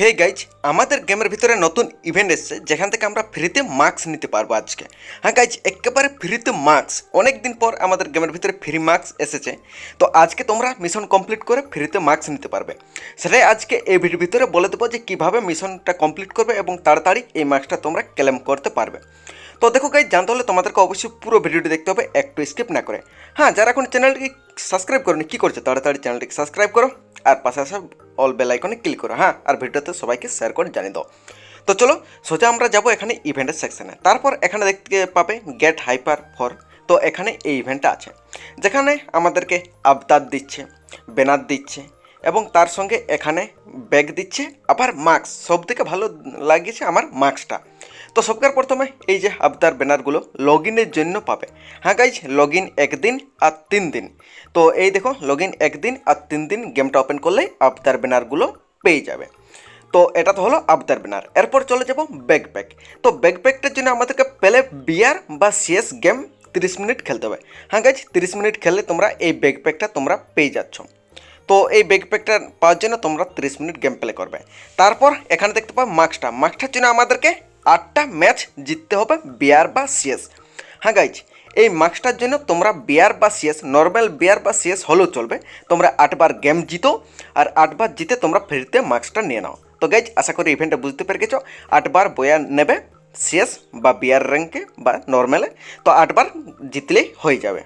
Hey guys আমাদের গেমের ভিতরে নতুন ইভেন্ট এসেছে, যেখান থেকে আমরা ফ্রিতে মার্কস নিতে পারব আজকে। হ্যাঁ গাইজ একেবারে ফ্রিতে মার্কস অনেক দিন পর আমাদের গেমের ভিতরে ফ্রি মার্কস এসেছে। তো আজকে তোমরা মিশন কমপ্লিট করে ফ্রিতে মার্কস নিতে পারবে। সেটাই আজকে এই ভিডিওর ভিতরে বলে দেবো যে কীভাবে মিশনটা কমপ্লিট করবে এবং তাড়াতাড়ি এই মার্কসটা তোমরা ক্লেম করতে পারবে। তো দেখো গাইজ জানতে হলে তোমাদেরকে অবশ্যই পুরো ভিডিওটি দেখতে হবে, একটু স্কিপ না করে। হ্যাঁ যারা এখন চ্যানেলটিকে সাবস্ক্রাইব করনি, কী করছে? তাড়াতাড়ি চ্যানেলটিকে সাবস্ক্রাইব করো, আর পাশে আসা অল বেল আইকনে ক্লিক করো হ্যাঁ? আর ভিডিওতে সবাইকে শেয়ার করে জানিয়ে দাও। তো চলো, সোজা আমরা যাব এখানে ইভেন্টের সেকশানে তারপর এখানে দেখতে পাবে গেট হাইপার ফর তো এখানে এই ইভেন্টটা আছে। যেখানে আমাদেরকে আবদার দিচ্ছে ব্যানার দিচ্ছে, এবং তার সঙ্গে এখানে ব্যাগ দিচ্ছে, আবার মাস্ক সব থেকে ভালো লাগিয়েছে আমার মাস্কটা তো সবকার প্রথমে এই যে আবদার ব্যানারগুলো লগ ইনের জন্য পাবে। হ্যাঁ গাইজ লগ ইন একদিন আর তিন দিন। তো এই দেখো লগ ইন একদিন আর তিন দিন গেমটা ওপেন করলেই আবদার ব্যানারগুলো পেয়ে যাবে। তো এটা তো হলো আবদার ব্যানার। এরপর চলে যাব ব্যাকপ্যাক তো ব্যাকপ্যাকটার জন্য আমাদেরকে পেলে বিয়ার বা সিএস গেম তিরিশ মিনিট খেলতে হবে। হ্যাঁ গাইজ তিরিশ মিনিট খেললে তোমরা এই ব্যাকপ্যাকটা তোমরা পেয়ে যাচ্ছ। তো এই ব্যাকপ্যাকটা পাওয়ার জন্য তোমরা তিরিশ মিনিট গেম প্লে করবে। তারপর এখানে দেখতে পাবো মার্কসটা মার্কসটার জন্য আমাদেরকে আটটা ম্যাচ জিততে হবে বিয়ার বা সিএস। হ্যাঁ গাইজ এই মার্কসটার জন্য তোমরা বিয়ার বা সিএস নর্মাল বিয়ার বা সিএস হলেও চলবে। তোমরা আটবার গেম জিতো আর আটবার জিতে তোমরা ফ্রিতে মার্কসটা নিয়ে নাও। তো গাইজ আশা করি ইভেন্টটা বুঝতে পেরে গেছো। আটবার বয়া নেবে, সিএস বা বিয়ার র্যাঙ্কে বা নর্মালে তো আটবার জিতলেই হয়ে যাবে।